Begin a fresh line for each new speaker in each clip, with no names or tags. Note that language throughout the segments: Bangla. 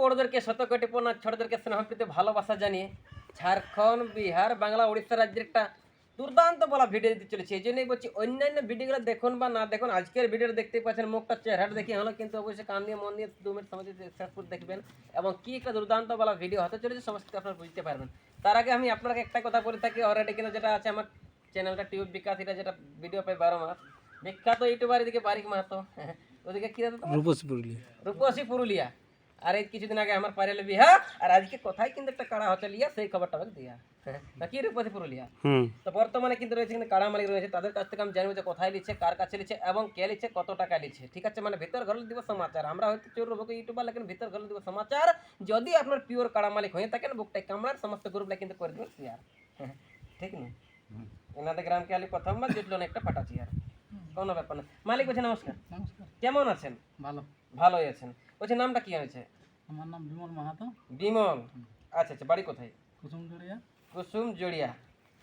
বড়দেরকে শতকোটি প্রণাম ছোটদেরকে স্নেহ প্রীতি ভালোবাসা জানিয়ে ঝাড়খণ্ড বিহার বাংলা উড়িষ্যা রাজ্যের একটা দুর্দান্ত বলা ভিডিও দিতে চলেছে। এই জন্যই বলছি অন্যান্য ভিডিওগুলো দেখুন বা না দেখুন আজকের ভিডিওটা দেখতে পাচ্ছেন মুখটা চেহারাটা দেখে হলো কিন্তু অবশ্যই কান দিয়ে মন দিয়ে দু মিনিট সময় শেষ করে দেখবেন এবং কি একটা দুর্দান্ত বলা ভিডিও হতে চলেছে সমস্ত কিছু আপনারা বুঝতে পারবেন। তার আগে আমি আপনাকে একটা কথা বলে থাকি অলরেডি কিন্তু যেটা আছে আমার চ্যানেলটা টিউব বিকাশ এটা যেটা ভিডিও পাই বারো মাস। বিখ্যাত ইউটিউবার এদিকে বারিক মাহাতো ওদিকে কি
রূপসী পুরুলিয়া।
রূপসী পুরুলিয়া। আর এই কিছুদিন আগে আমার পারেলে বিহা আর আজকে কোথায় কিন্তু একটা কাড়া হচ্ছে লিয়া সেই খবরটা আমাকে দিয়া। নাকি রূপসী পুরুলিয়া? তো বর্তমানে কিন্তু রয়েছে কিন্তু কাড়া মালিক রয়েছে তাদের কাছ থেকে আমি জানব যে কোথায় লিচ্ছে কার কাছে লিচ্ছে এবং কে লিচ্ছে কত টাকা লিচ্ছে ঠিক আছে? মানে ভিতর ঘর দিব সমাচার। আমরা হয়তো চোর রোবকে ইউটিউবার লেখেন ভিতর ঘর দিব সমাচার। যদি আপনার পিওর কাড়া মালিক হয়ে থাকেন বুকটাই কামড়ার সমস্ত গ্রুপটা কিন্তু করে দেবেন শেয়ার ঠিক না? এনাদের গ্রামকে আলি প্রথমবার জুটলো না একটা ফাটা চেয়ার কোনো ব্যাপার না। মালিক বলছে নমস্কার।
নমস্কার।
কেমন আছেন?
ভালো।
ভালোই আছেন। বলছে নামটা কি হয়েছে?
আমার নাম বিমল মাহাতো।
বিমল? আচ্ছা আচ্ছা বাড়ি কোথায়?
কুসুমজড়িয়া
কুসুম জড়িয়া।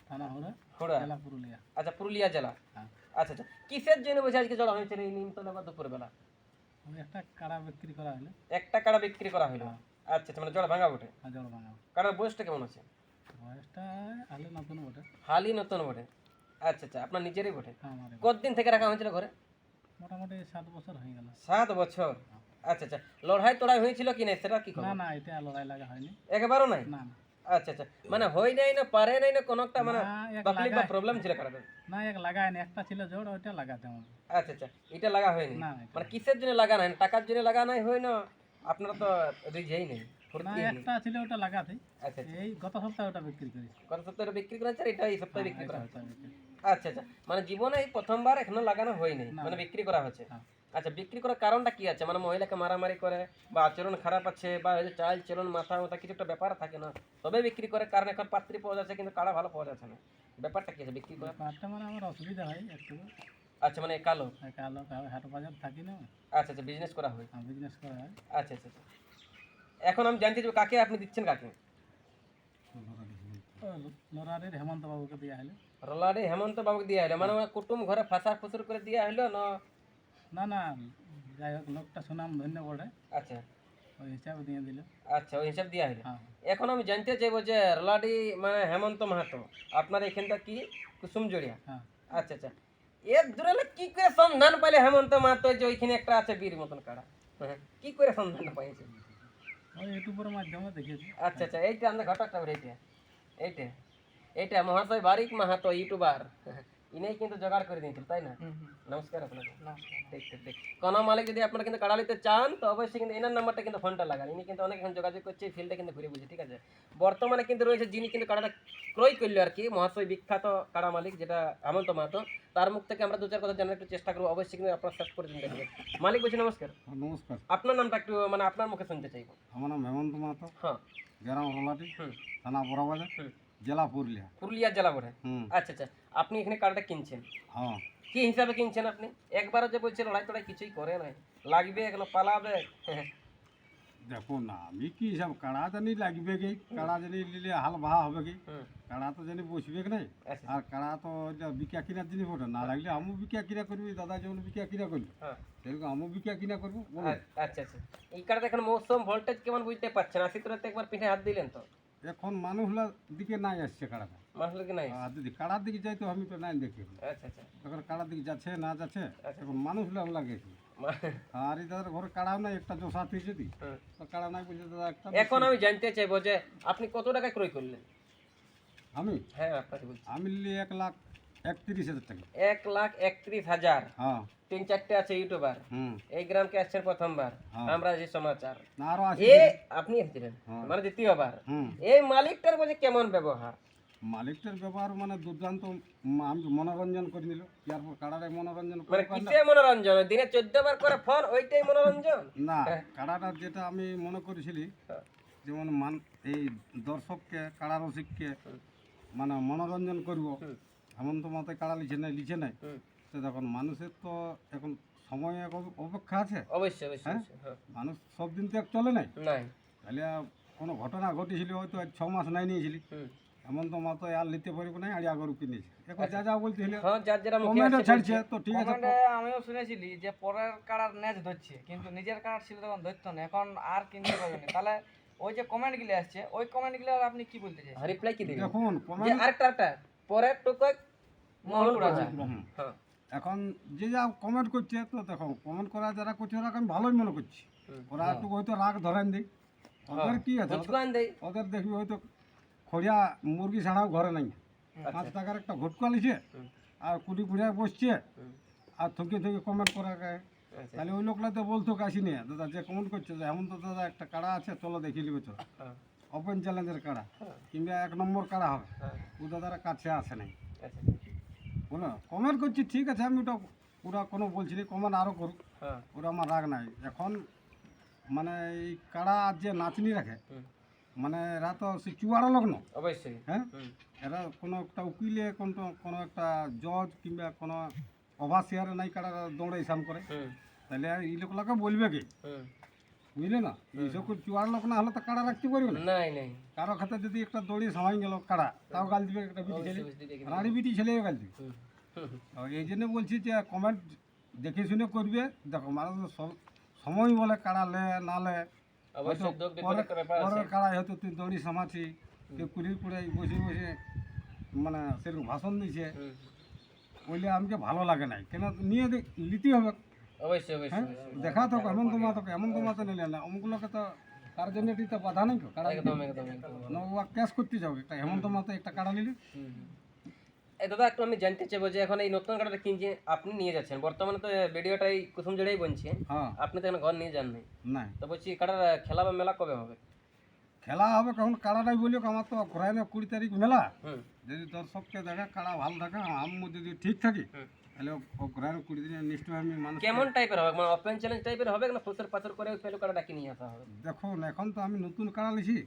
থানা হুড়া।
হুড়া।
জেলা পুরুলিয়া।
আচ্ছা পুরুলিয়া জেলা।
হ্যাঁ।
আচ্ছা আচ্ছা কিসের জন্য বসে আজকে জড়া হয়েছে এই নিমতলা বা দুপুরবেলা?
একটা কাড়া বিক্রি করা হলো।
একটা কাড়া বিক্রি করা হলো। আচ্ছা আচ্ছা মানে জড়া ভাঙা বটে?
আর জল ভাঙা
কাড়ার বয়সটা কেমন আছে?
বয়সটা আলে নতুন বটে।
হালি নতুন বটে। আচ্ছা আচ্ছা আপনার নিজেরই বটে?
আমার
কতদিন থেকে রাখা হয়েছিল ঘরে?
মোটামুটি সাত বছর হয়ে গেল।
সাত বছর। আচ্ছা আচ্ছা। লড়াই টড়াই হয়েছিল কি নাই? সেটা কি
না না এটা লড়াই লাগা হয়নি।
একেবারও নাই?
না না।
আচ্ছা আচ্ছা। মানে হয় নাই না পারে নাই না কোনো একটা মানে
না,
তকলিফ বা প্রবলেম ছিল
না এক লাগায়নি একটা ছিল জোর ওইটা লাগাতে
আচ্ছা আচ্ছা। এটা লাগা হয়নি?
না
মানে কিসের জন্য লাগা নাই? টাকার জন্য লাগা নাই হয় না? আপনারা তো রিজেই নেই
না একটা ছিল ওটা লাগাতে।
আচ্ছা আচ্ছা।
এই গত সপ্তাহে ওটা বিক্রি করেছি
গত সপ্তাহে বিক্রি করা এটা এই সপ্তাহে বিক্রি করা
বিক্রি।
আচ্ছা আচ্ছা। মানে জীবনে এই প্রথমবার এখনও লাগানো হয়নি
না।
মানে বিক্রি করা হচ্ছে
হ্যাঁ।
আচ্ছা বিক্রি করার কারণটা কি আছে? মানে মহিলাকে মারামারি করে বা আচরণ খারাপ আছে বা চাল চলন মাথা মাথা কিছু একটা ব্যাপার থাকে না তবে বিক্রি করে কারণ এখন পাত্রী পাওয়া যাচ্ছে কিন্তু কাড়া ভালো পাওয়া যাচ্ছে না। ব্যাপারটা কি আছে বিক্রি করা
ব্যাপারটা মানে আমার অসুবিধা হয় একটু।
আচ্ছা মানে কালো?
কালো হাট বাজার থাকি না।
আচ্ছা আচ্ছা বিজনেস করা হয়।
বিজনেস করা হয়।
আচ্ছা আচ্ছা আচ্ছা। এখন আমি জানতে চাই কাকে আপনি দিচ্ছেন কাকে?
হেমন্ত বাবুকে দেওয়া হলো।
রোলারে হেমন্ত বাবুকে দিয়ে হলো মানে কুটুম ঘরে ফাঁসার ফুসুর করে দিয়ে হলো না
না না যাই হোক লোকটা সুনাম ধন্য বটে।
আচ্ছা।
ওই হিসাবে দিয়ে দিল।
আচ্ছা ওই হিসাব দিয়ে
হ্যাঁ।
এখন আমি জানতে চাইব যে রলাডি মানে হেমন্ত মাহাতো আপনার এখানটা কি? কুসুম জড়িয়া
হ্যাঁ।
আচ্ছা আচ্ছা। এর দূরে কি করে সন্ধান পাইলে হেমন্ত মাহাতো যে ওইখানে একটা আছে বীর মতন কাড়া হ্যাঁ, কি করে সন্ধান পাইছে?
ওই ইউটিউবের মাধ্যমে দেখেছি।
আচ্ছা আচ্ছা এইটা আমরা ঘটকটা এইটা এইটা এইটা মহাশয় বারিক মাহাতো ইউটিউবার। ইনি কিন্তু জোগাড় করে দিয়েছিল তাই না? নমস্কার আপনাকে। ঠিক ঠিক ঠিক কোনো মালিক যদি আপনারা কিন্তু কাড়া নিতে চান তো অবশ্যই কিন্তু এনার নাম্বারটা কিন্তু ফোনটা লাগান। ইনি কিন্তু অনেক এখন যোগাযোগ করছে ফিল্ডে কিন্তু ঘুরে বুঝে ঠিক আছে? বর্তমানে কিন্তু রয়েছে যিনি কিন্তু কাড়াটা ক্রয় করল আর কি মহাশয় বিখ্যাত কাড়া মালিক যেটা হেমন্ত মাহাতো। তার মুখ থেকে আমরা দু চার কথা জানার একটু চেষ্টা করব অবশ্যই কিন্তু আপনার শেষ পর্যন্ত দেখবেন। মালিক বলছি নমস্কার।
নমস্কার।
আপনার নামটা একটু মানে আপনার মুখে শুনতে চাইব।
আমার নাম হেমন্ত মাহাতো।
হ্যাঁ।
গ্রাম রোলাটি থানা বড়াবাজার। জেলা পুরুলিয়া।
পুরুলিয়া জেলা বটে আচ্ছা আচ্ছা। আপনি এখানে কার্ডটা কিনছেন?
হ্যাঁ।
কি হিসাবে কিনছেন আপনি? একবারও যে বলছেন লড়াই টড়াই কিছুই করে নাই। লাগবে এগুলো পালাবে।
দেখো না আমি কি হিসাব কাড়া জানি লাগবে কি? কাড়া জানি নিলে হাল বাহা হবে কি? কাড়া তো জানি বসবে কি নাই?
আচ্ছা
আর কাড়া তো বিকা কিনার জিনিস ওঠে না লাগলে আমু বিকা কিনা করবি দাদা যেমন বিকা কিনা করবি।
হ্যাঁ।
সেরকম আমু বিকা কিনা করব
আচ্ছা আচ্ছা। এই কার্ডটা এখন মৌসুম ভোল্টেজ কেমন বুঝতে পারছেন? আশি তুলাতে একবার পিঠে হাত দিলেন তো?
এখন মানুষলার দিকে নাই আসছে কাড়াটা।
মানুষের কি নাই
আর কাড়ার দিকে যাই তো আমি তো নাই দেখি।
আচ্ছা আচ্ছা।
এখন কাড়ার দিকে যাচ্ছে না যাচ্ছে
আচ্ছা।
এখন মানুষলার লাগেছে
মা-
আর এই দাদার ঘরে কাড়াও নাই একটা জোসা তুই যদি। কাড়া নাই বলছে দাদা একটা
এখন আমি জানতে চাইব যে আপনি কত টাকা ক্রয় করলেন?
আমি?
হ্যাঁ আপনাকে বলছি।
আমি নিলি এক লাখ একত্রিশ হাজার টাকা।
এক লাখ একত্রিশ হাজার?
হ্যাঁ।
তিন চারটে আছে ইউটিউবার। এই গ্রামকে আসছেন প্রথমবার।
হ্যাঁ।
আমরা যে সমাচার। এ আপনি এসেছিলেন। মানে দ্বিতীয়বার।
হুম।
এই মালিকটার কেমন ব্যবহার?
মালিকটার ব্যাপার মানে দুর্দান্ত আমি মনোরঞ্জন করে নিল। ইয়ার পর কাড়ারে মনোরঞ্জন
মানে কিসে মনোরঞ্জন? দিনে চোদ্দ বার করে ফোন ওইটাই মনোরঞ্জন?
না কাড়াটা যেটা আমি মনে করেছিলি
হ্যাঁ।
যেমন মান এই দর্শককে কাড়া রসিককে মানে মনোরঞ্জন করব।
হুম।
হেমন্ত মাথায় কাড়া লিখে নাই লিখে নাই। তো দেখুন মানুষের তো এখন সময় এক অপেক্ষা আছে।
অবশ্যই অবশ্যই
হ্যাঁ?
হ্যাঁ।
মানুষ সব দিন তো এক চলে নাই।
নাই।
তাহলে কোনো ঘটনা ঘটেছিল হয়তো ছ মাস নাই নিয়েছিলি।
হুম,
হেমন্ত মাতো আর নিতে পারব না আড়িয়া গরু কিনেছে এখন যা যা বলতে হলে
হ্যাঁ যার যারা মুখে
কমেন্টও ছাড়ছে তো ঠিক আছে।
আমিও শুনেছিলি যে পরের কাড়ার ন্যাচ ধরছে কিন্তু নিজের কাড়ার ছিল তখন ধরতো না এখন আর কিনতে পারবে না। তাহলে ওই যে কমেন্টগুলো আসছে ওই কমেন্টগুলো আপনি কি বলতে চাইছেন?
রিপ্লাই কি দিবেন
দেখুন কমেন্ট
আরেকটা আরেকটা। পরের টুকু মহল করা। হ্যাঁ।
এখন যে যা কমেন্ট করছে তো দেখো কমেন্ট করা যারা করছে ওরা আমি ভালোই মনে করছি। ওরা একটু হয়তো রাগ ধরেন দিই। ওদের কি আছে?
দেই।
ওদের দেখবি হয়তো খড়িয়া মুরগি ছাড়াও ঘরে নাই। পাঁচ টাকার একটা ঘুটকা লিছে আর কুড়ি কুড়িয়া বসছে আর থুকে থুকে কমেন্ট করা গায়ে
আচ্ছা।
তাহলে ওই লোকলা তো বলতো কাশি নিয়ে দাদা যে কমেন্ট করছে যে এমন তো দাদা একটা কাড়া আছে চলো দেখে নিবে চলো। ওপেন চ্যালেঞ্জের কাড়া
হ্যাঁ।
কিংবা এক নম্বর কাড়া হবে
হ্যাঁ।
ও দাদারা কাছে আসে নাই।
আচ্ছা।
বলো কমেন্ট করছি ঠিক আছে আমি ওটা ওরা কোনো বলছি না কমেন্ট আরও করুক।
হ্যাঁ।
ওরা আমার রাগ নাই। এখন মানে এই কাড়া যে নাচনি রাখে। মানে এরা তো সে চুয়ারা লগ্ন।
অবশ্যই।
হ্যাঁ? এরা কোনো একটা উকিলে কোনো কোনো একটা জজ কিংবা কোনো ওভারসিয়ারে নাই কাড়া দৌড়ে হিসাব করে। তাহলে আর এই লোকগুলোকে বলবে কি? বুঝলে না? এইসব চুয়ার লোক না হলে তো কাড়া রাখতে পারবে না?
নাই
কারও খাতে যদি একটা দড়ি সামাই গেল কাড়া তাও গাল দিবে একটা বিটি ছেলে। রানী বিটি ছেলেও গাল দিবে। এই জন্য বলছি যে কমেন্ট দেখে শুনে করবে। দেখো মানুষ সময় বলে কাড়া লে না লে। হয়তো পরের তুই দড়ি সামাছি কেউ কুড়ির কুড়াই বসে বসে মানে সেরকম ভাষণ দিছে। বললে আমাকে ভালো লাগে নাই। কেন নিয়ে নিতে হবে।
অবশ্যই অবশ্যই
হ্যাঁ? দেখা তো এমন তোমার তো এমন তোমার তো নিলে না। অমুকগুলোকে তো তার জন্য তো বাধা নেই তো? কাড়া
একদম একদম
না ও ক্যাশ করতে যাবে। একটা হেমন্ত মাতো একটা কাড়া নিলে।
দাদা একটু আমি জানতে চাইব যে এখন এই নতুন কার্ডটা কিনছে আপনি নিয়ে যাচ্ছেন। বর্তমানে তো ভিডিওটাই কুসুম জেড়েই বলছে
হ্যাঁ।
আপনি তো এখন ঘর নিয়ে যান
নাই।
তো বলছি কাটার খেলা বা মেলা কবে হবে?
খেলা হবে কখন? কাড়াটাই বলিও আমার তো ঘুরাই না কুড়ি তারিখ মেলা। যদি দর্শককে দেখা কাড়া ভালো থাকে আমি যদি ঠিক থাকি তাহলে ঘুরাই কুড়ি দিনে নিশ্চয় আমি মানুষ
কেমন টাইপের হবে? মানে ওপেন চ্যালেঞ্জ টাইপের হবে না ফুসর পাথর করে পেল কাটা ডাকি নিয়ে আসা হবে?
দেখুন এখন তো আমি নতুন কাড়া লিছি।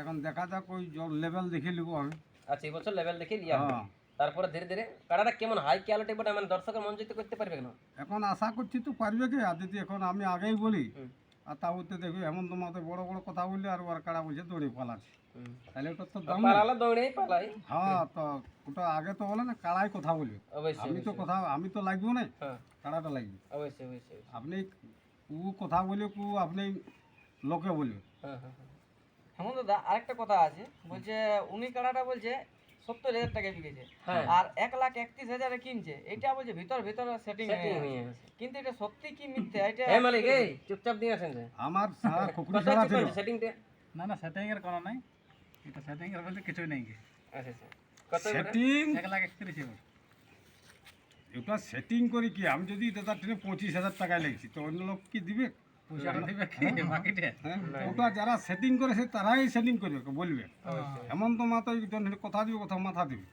এখন দেখা যাক ওই লেভেল দেখে নিবো আমি।
আচ্ছা এই বছর লেভেল দেখে হবে
হ্যাঁ।
তারপরে ধীরে ধীরে কাটাটা কেমন হাই কোয়ালিটি বটে মানে দর্শকের মন জিতে করতে পারবে না
এখন আশা করছি তো পারবে কি? আর যদি এখন আমি আগেই বলি আর তা হতে দেখবি হেমন্ত মাতে বড় বড় কথা বললে আর ওর কাড়া বলছে দৌড়ে পালাচ্ছে। তাহলে ওটা তো দাম।
পালালা দৌড়েই পালাই।
হ্যাঁ তো ওটা আগে তো বলে না কাড়াই কথা
বলি।
আমি তো কথা আমি তো লাগবো না
হ্যাঁ।
কাড়াটা লাগবে।
অবশ্যই অবশ্যই।
আপনি কু কথা বলি কু আপনি লোকে বলবে।
হ্যাঁ হ্যাঁ হ্যাঁ।
হেমন্ত দা আরেকটা কথা আছে বলছে উনি কাড়াটা বলছে সত্তর হাজার টাকা বিকেছে।
হ্যাঁ।
আর এক লাখ একত্রিশ হাজারে কিনছে। এটা বলছে ভিতর ভিতর সেটিং
সেটিং হয়ে গেছে।
কিন্তু এটা সত্যি কি মিথ্যে? এটা
হ্যাঁ মালিক এই চুপচাপ দিয়ে আছেন
আমার সারা ছিল।
আছে সেটিংটা
না না সেটিংয়ের কোনো নাই। এটা সেটিং এর বলতে কিছুই নাই।
আচ্ছা আচ্ছা। কত
সেটিং
এক লাখ একত্রিশ এবার।
এটা সেটিং করে কি? আমি যদি দাদা ট্রেনে পঁচিশ হাজার টাকায় লেগেছি তো অন্য লোক কি দিবে?
কি? বাকিটা।
হ্যাঁ। ওটা যারা সেটিং করেছে তারাই সেটিং করবে বলবে। এমন তো মাথা কথা দিবে কথা মাথা দিবে।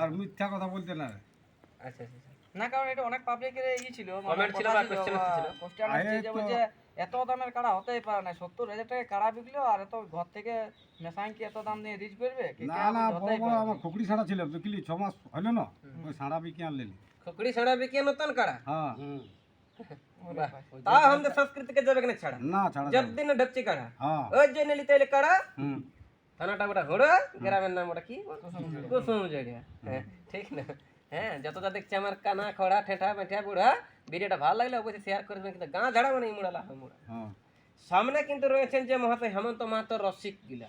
আর মিথ্যা কথা বলতে না।
আচ্ছা আচ্ছা আচ্ছা।
না কারণ এটা অনেক পাবলিকের ই ছিল
Comment ছিল বা question ছিল।
কোশ্চেন
আরে
যে বলছে এত দামের কাড়া হতেই পারে না সত্তর হাজার টাকা কাড়া বিকলো আর এত ঘর থেকে মেশাইন কি এত দাম দিয়ে রিচ করবে? কি
না না বড় বড় আমার খুকড়ি ছাড়া ছিল বুঝলি? ছ মাস হলো না ওই সাড়া বিকে আনলেন।
খুকড়ি ছাড়া বিকিয়ে নতুন কাড়া?
হ্যাঁ।
ওরে
বাহ।
ভাই।
তা আমাদের সংস্কৃতিকে যাবে কেন ছাড়া
না ছাড়া যাবে না।
যতদিন না ঢুকছি কাড়া
হ্যাঁ
ওই যে নিলি তাইলে কাড়া
হুম
থানাটা ওটা হুড়ো গ্রামের নাম ওটা কি কুসুম জড়িয়া হ্যাঁ ঠিক না হ্যাঁ যতটা দেখছি আমার কানা খড়া ঠেঠা মেঠা বুড়া ভিডিওটা ভালো লাগলে অবশ্যই শেয়ার করবেন কিন্তু গাঁ ঝাড়া মানে মুড়ালা হয় মুড়া
হ্যাঁ
সামনে কিন্তু রয়েছেন যে মহাশয় হেমন্ত মাহাতো রসিক গিলা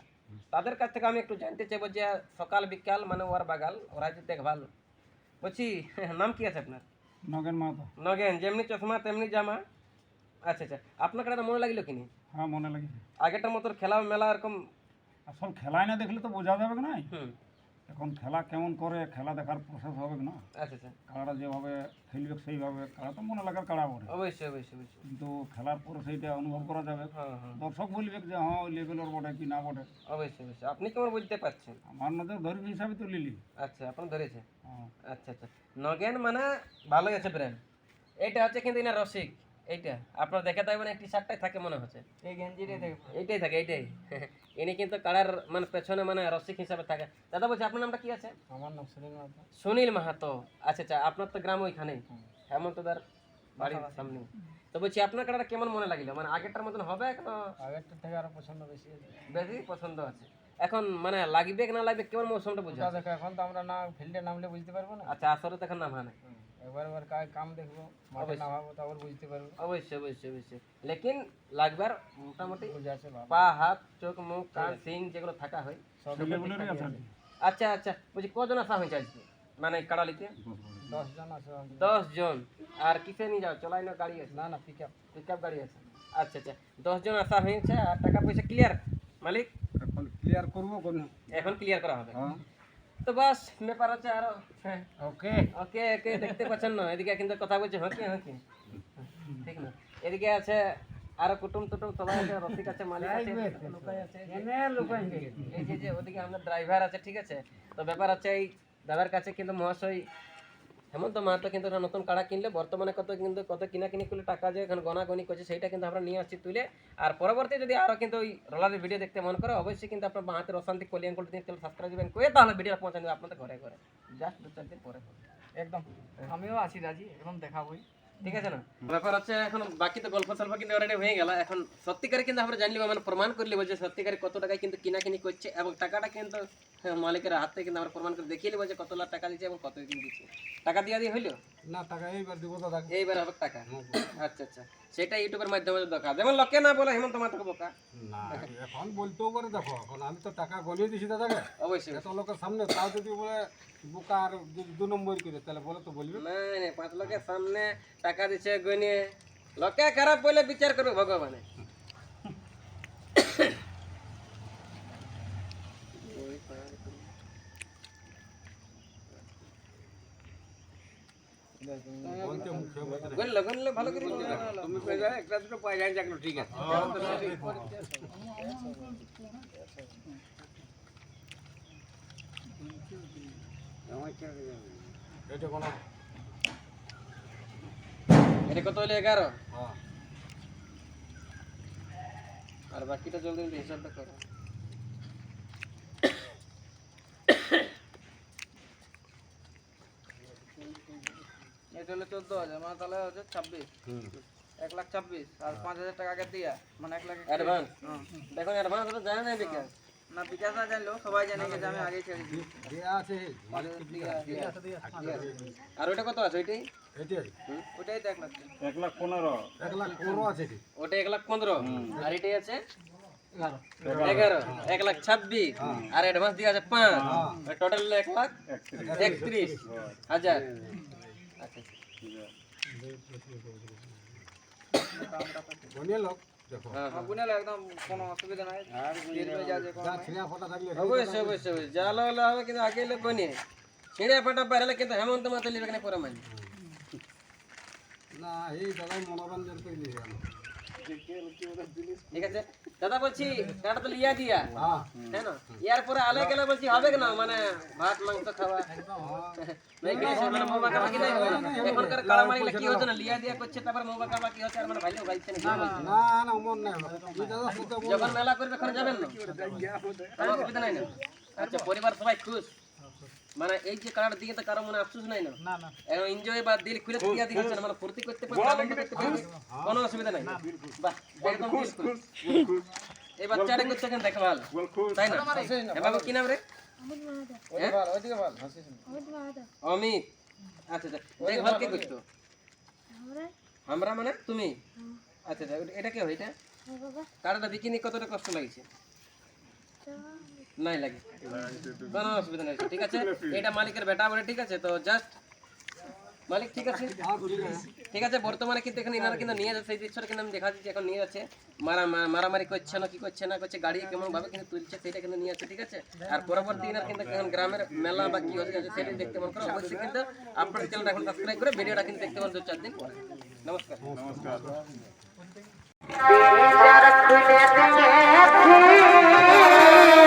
তাদের কাছ থেকে আমি একটু জানতে চাইব যে সকাল বিকাল মানে ওর বাগাল ওরা যে দেখভাল বলছি নাম কি আছে আপনার
নগেন মাহাতো।
নগেন যেমনি চশমা তেমনি জামা। আচ্ছা আচ্ছা। আপনার কাটা মনে লাগিল কিনি?
হ্যাঁ মনে লাগে
আগেরটার মতো খেলা মেলা এরকম
আসল খেলাই না দেখলে তো বোঝা যাবে না
হুম।
এখন খেলা কেমন করে খেলা দেখার প্রসেস হবে না।
আচ্ছা আচ্ছা।
কাড়াটা যেভাবে খেলবে সেইভাবে কাড়া তো মনে লাগার কাড়া পড়ে
অবশ্যই অবশ্যই অবশ্যই।
কিন্তু খেলার পরে সেইটা অনুভব করা যাবে।
হ্যাঁ হ্যাঁ।
দর্শক বলবে যে হ্যাঁ ওই লেভেলের বটে কি না বটে?
অবশ্যই অবশ্যই। আপনি কেমন বুঝতে পারছেন?
আমার নজর ধর্মী হিসাবে তো লিলি।
আচ্ছা আপনি ধরেছে।
হ্যাঁ।
আচ্ছা আচ্ছা। নগেন মানে ভালোই আছে ব্র্যান্ড এটা হচ্ছে কিন্তু এনার রসিক। এইটা। আপনার দেখে থাকবেন এই টি শার্টটাই থাকে মনে হচ্ছে।
এই গেঞ্জিটাই দেখব
এইটাই থাকে এইটাই। ইনি কিন্তু কালার মানে পেছনে মানে রসিক হিসাবে থাকে। দাদা বলছি আপনার নামটা কি আছে?
আমার নাম সুনীল মাহাতো।
সুনীল মাহাতো। আচ্ছা আচ্ছা আপনার তো গ্রাম ওইখানেই। হেমন্তদার বাড়ির সামনে। তো বলছি আপনার কালারটা কেমন মনে লাগিল? মানে আগেরটার মতন হবে না
আগেরটা থেকে আরও পছন্দ বেশি
বেশি পছন্দ আছে। এখন মানে লাগবে কি না লাগবে কেমন মৌসুমটা বুঝা
এখন তো আমরা না ফিল্ডে নামলে বুঝতে পারব না।
আচ্ছা আসরে তখন নাম হয় না।
একবার একবার কাজ কাম দেখব মাঠে নামাবো তারপর বুঝতে পারব।
অবশ্যই অবশ্যই অবশ্যই। লেকিন লাগবার মোটামুটি
বুঝে আছে বাবা।
পা হাত চোখ মুখ কান সিং যেগুলো থাকা হয়
সব
আচ্ছা আচ্ছা বলছি কজন আসা হয়েছে আজকে? মানে কাড়ালিতে?
দশ জন আছে আমাদের।
দশ জন। আর কিসে নিয়ে যাও? চলাই না গাড়ি আছে?
না না পিক আপ
পিক গাড়ি আছে। আচ্ছা আচ্ছা। দশ জন আসা হয়েছে আর টাকা পয়সা ক্লিয়ার মালিক?
এখন ক্লিয়ার করব কোন?
এখন ক্লিয়ার করা হবে।
হ্যাঁ।
তো বাস ব্যাপার আছে আরও। হ্যাঁ।
ওকে।
ওকে ওকে দেখতে পাচ্ছেন না এদিকে কিন্তু কথা বলছে হকি হকি ঠিক না। এদিকে আছে আরও কুটুম টুটুম সবাই আছে রসিক আছে মালিক আছে লোকাই আছে। এই যে ওদিকে আমাদের ড্রাইভার আছে ঠিক আছে। তো ব্যাপার আছে এই দাদার কাছে কিন্তু মহাশয় হেমন্ত মাহাতো কিন্তু একটা নতুন কাড়া কিনলে, বর্তমানে কত কিন্তু, কত কিনা কিনি করলে টাকা যে এখন গনি করছে, সেইটা কিন্তু আমরা নিয়ে আসছি তুলে। আর পরবর্তী যদি আরও কিন্তু ওই রোলারের ভিডিও দেখতে মন করে, অবশ্যই কিন্তু আপনার বাহাতের অশান্তি কল্যাণ করতে দিন সাবস্ক্রাইব করে তাহলে ভিডিও পৌঁছানো আপনাদের ঘরে ঘরে। জাস্ট দু চার দিন পরে।
একদম। আমিও আছি রাজি এবং দেখাবোই।
ঠিক আছে না? ব্যাপার হচ্ছে এখন বাকি তো গল্প সল্প কিন্তু অলরেডি হয়ে গেল। এখন সত্যিকারে কিন্তু আমরা জানলি মানে প্রমাণ করলি যে সত্যিকারে কত টাকায় কিন্তু কিনা কিনি করছে এবং টাকাটা কিন্তু হ্যাঁ, মালিকের হাত থেকে কিন্তু আমরা প্রমাণ করে দেখিয়ে নেব যে কত লাখ টাকা দিচ্ছে এবং কত দিন দিচ্ছে। টাকা দিয়ে দিয়ে হইল?
না টাকা এইবার দিব দাদা
এইবার হবে টাকা। আচ্ছা আচ্ছা। সেটা ইউটিউবের মাধ্যমে দেখা। যেমন লোকে না বলে হেমন্ত মাতাকে বোকা।
না এখন বলতেও পারে দেখো এখন আমি তো টাকা গলিয়ে দিছি দাদাকে।
অবশ্যই।
এত লোকের সামনে তাও যদি বলে বোকা আর দু নম্বর করে তাহলে বলে তো বলবে।
না না পাঁচ লোকের সামনে টাকা দিছে গনিয়ে। লোকে খারাপ বলে বিচার করবে ভগবানে
বলতে মুখে বলতে
গনলে গনলে ভালো করে।
তুমি কইলে একটা দুটো পাই যাই যাকলো ঠিক আছে। এটা কোনো
এটা কত হলো এগারো?
হ্যাঁ।
আর বাকিটা জলদি হিসাবটা করো।
হলো চোদ্দ হাজার মানে তাহলে হচ্ছে ছাব্বিশ। এক লাখ ছাব্বিশ আর পাঁচ হাজার টাকা আগে দিয়া মানে এক লাখ
অ্যাডভান্স। দেখুন অ্যাডভান্স তো জানে না বিকাশ?
না বিকাশ না জানলেও সবাই জানে যে আমি আগেই ছেড়ে দিই।
আর ওইটা কত আছে ওইটাই?
ওটাই তো এক লাখ টাকা।
এক লাখ পনেরো। আছে
ওটা এক লাখ পনেরো। আর এটাই আছে? এগারো। এক লাখ ছাব্বিশ। আর অ্যাডভান্স দিয়ে আছে পাঁচ। টোটাল এক লাখ একত্রিশ। হাজার।
গনিয়ে লোক দেখো।
হ্যাঁ হ্যাঁ।
একদম কোনো অসুবিধা নাই। দেবে যা যে
ছিঁড়া ফোটা থাকলে
অবশ্যই অবশ্যই অবশ্যই। যা হলো হলো হবে কিন্তু আগে লোক নিয়ে ছিঁড়ে ফাটা পারলে কিন্তু হেমন্ত মাতা লিবে কেন পরে মানে
না এই দাদাই মনোরঞ্জন করে নিয়ে।
ঠিক আছে? দাদা বলছি কাটা তো লিয়া দিয়া।
হ্যাঁ।
না? ইয়ার পরে আলে গেলে বলছি হবে না মানে ভাত মাংস খাওয়া? নাই কি মানে মোবা কাবা কি নাই। এখনকার কালা মারিলে কি হচ্ছে না? লিয়া দিয়া করছে তারপর মোবা কাবা কি হচ্ছে আর মানে ভাইও ভাইছে না
না না মন নাই এই দাদা সাথে বল
যখন মেলা করবে ওখানে যাবেন না? কোনো অসুবিধা নাই না? আচ্ছা পরিবার সবাই খুশ? মানে এই যে কারার দিকে তো কারও মনে আফসোস নাই না?
না না।
এখন এনজয় বা দিল খুলে দিয়া দিচ্ছে মানে ফুর্তি করতে পারবে আনন্দ করতে পারবে কোনো অসুবিধা নাই। বাহ একদম দিল খুশ এই বাচ্চাটা করছে কেন দেখা ভালো। তাই না? এ কি নাম রে? হ্যাঁ? অমিত আচ্ছা আচ্ছা। দেখভাল কে করতো? আমরা? মানে? তুমি? আচ্ছা আচ্ছা এটা কে হয় এটা? কারোটা বিকিনি কতটা কষ্ট লাগছে? নাই লাগে। কোনো অসুবিধা নাই, ঠিক আছে? এটা মালিকের বেটা বলে, ঠিক আছে? তো জাস্ট মালিক, ঠিক আছে? ঠিক আছে, বর্তমানে কিন্তু এখানে ইনারা কিন্তু নিয়ে যাচ্ছে সেই দৃশ্যটা কিন্তু আমি দেখা দিচ্ছি এখন নিয়ে যাচ্ছে। মারা মারামারি করছে না, কি করছে না করছে, গাড়ি কেমন ভাবে কিন্তু তুলছে, সেটা কিন্তু নিয়ে যাচ্ছে, ঠিক আছে? আর পরবর্তী ইনার কিন্তু এখন গ্রামের মেলা বা কি হচ্ছে, সেটা দেখতে মন করো, অবশ্যই কিন্তু আপনার চ্যানেলটা এখন সাবস্ক্রাইব করে ভিডিওটা কিন্তু দেখতে পারেন দু চার দিন পরে। নমস্কার।
খুলে